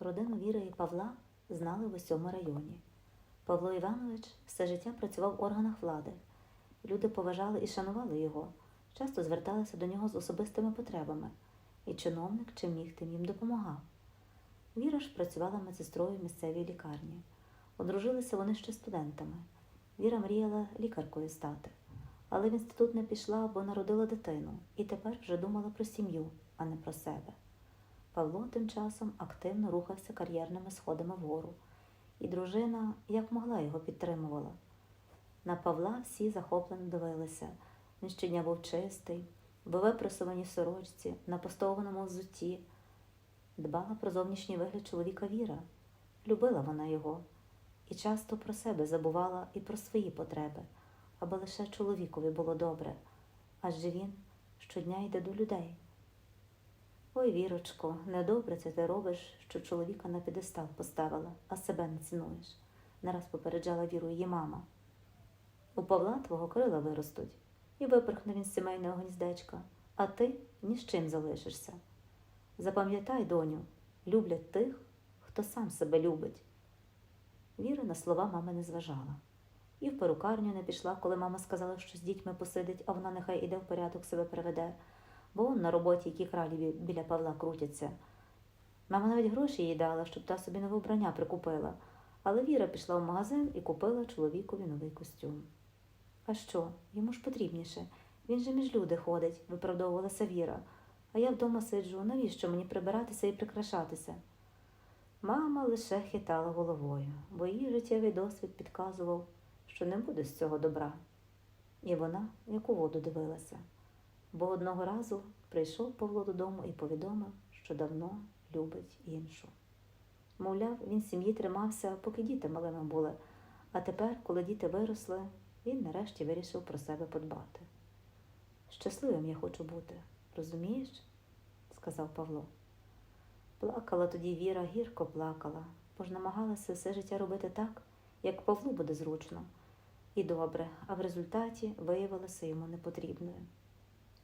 Родину Віри і Павла знали в усьому районі. Павло Іванович все життя працював в органах влади. Люди поважали і шанували його, часто зверталися до нього з особистими потребами, і чиновник чим міг тим їм допомагав. Віра ж працювала медсестрою в місцевій лікарні. Одружилися вони ще студентами. Віра мріяла лікаркою стати, але в інститут не пішла, бо народила дитину і тепер вже думала про сім'ю, а не про себе. Павло тим часом активно рухався кар'єрними сходами вгору, і дружина як могла його підтримувала. На Павла всі захоплено дивилися. Він щодня був чистий, в випресованій сорочці, на постованому взутті. Дбала про зовнішній вигляд чоловіка Віра. Любила вона його і часто про себе забувала і про свої потреби, аби лише чоловікові було добре, адже він щодня йде до людей. Ой, Вірочко, недобре це ти робиш, що чоловіка на підестал поставила, а себе не цінуєш, нараз попереджала Віру її мама. У Павла твого крила виростуть, і випорхне він з сімейного гніздечка, а ти ні з чим залишишся. Запам'ятай, доню, люблять тих, хто сам себе любить. Віра на слова мами не зважала. І в перукарню не пішла, коли мама сказала, що з дітьми посидить, а вона нехай іде в порядок себе приведе, бо он на роботі, які кралі біля Павла крутяться. Мама навіть гроші їй дала, щоб та собі нове вбрання прикупила, але Віра пішла в магазин і купила чоловікові новий костюм. А що, йому ж потрібніше. Він же між люди ходить, виправдовувалася Віра. А я вдома сиджу, навіщо мені прибиратися і прикрашатися? Мама лише хитала головою, бо її життєвий досвід підказував, що не буде з цього добра. І вона як у воду дивилася, бо одного разу прийшов Павло додому і повідомив, що давно любить іншу. Мовляв, він сім'ї тримався, поки діти малими були, а тепер, коли діти виросли, він нарешті вирішив про себе подбати. Щасливим я хочу бути, розумієш? сказав Павло. Плакала тоді Віра, гірко плакала, бо ж намагалася все життя робити так, як Павлу буде зручно. І добре, а в результаті виявилася йому непотрібною.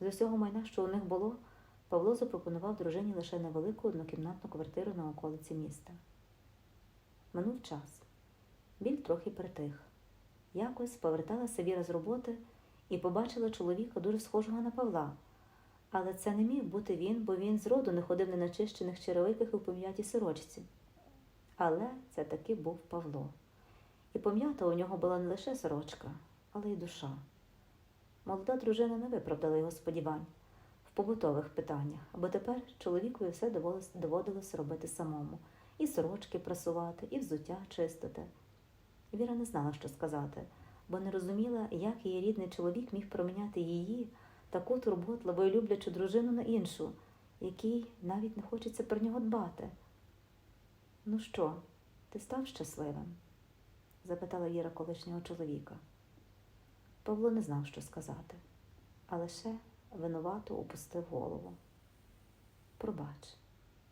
З усього майна, що у них було, Павло запропонував дружині лише невелику однокімнатну квартиру на околиці міста. Минув час. Біль трохи притих. Якось поверталася Віра з роботи і побачила чоловіка дуже схожого на Павла. Але це не міг бути він, бо він зроду не ходив на начищених черевиках і в пом'ятій сорочці. Але це таки був Павло. І пом'ята у нього була не лише сорочка, але й душа. Молода дружина не виправдала його сподівань в побутових питаннях, бо тепер чоловікові все доводилось, робити самому і сорочки прасувати, і взуття чистити. Віра не знала, що сказати, бо не розуміла, як її рідний чоловік міг проміняти її, таку турботливу і люблячу дружину на іншу, якій навіть не хочеться про нього дбати. Ну що, ти став щасливим? запитала Віра колишнього чоловіка. Павло не знав, що сказати, а лише винувато опустив голову. Пробач,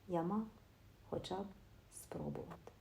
я мав хоча б спробувати.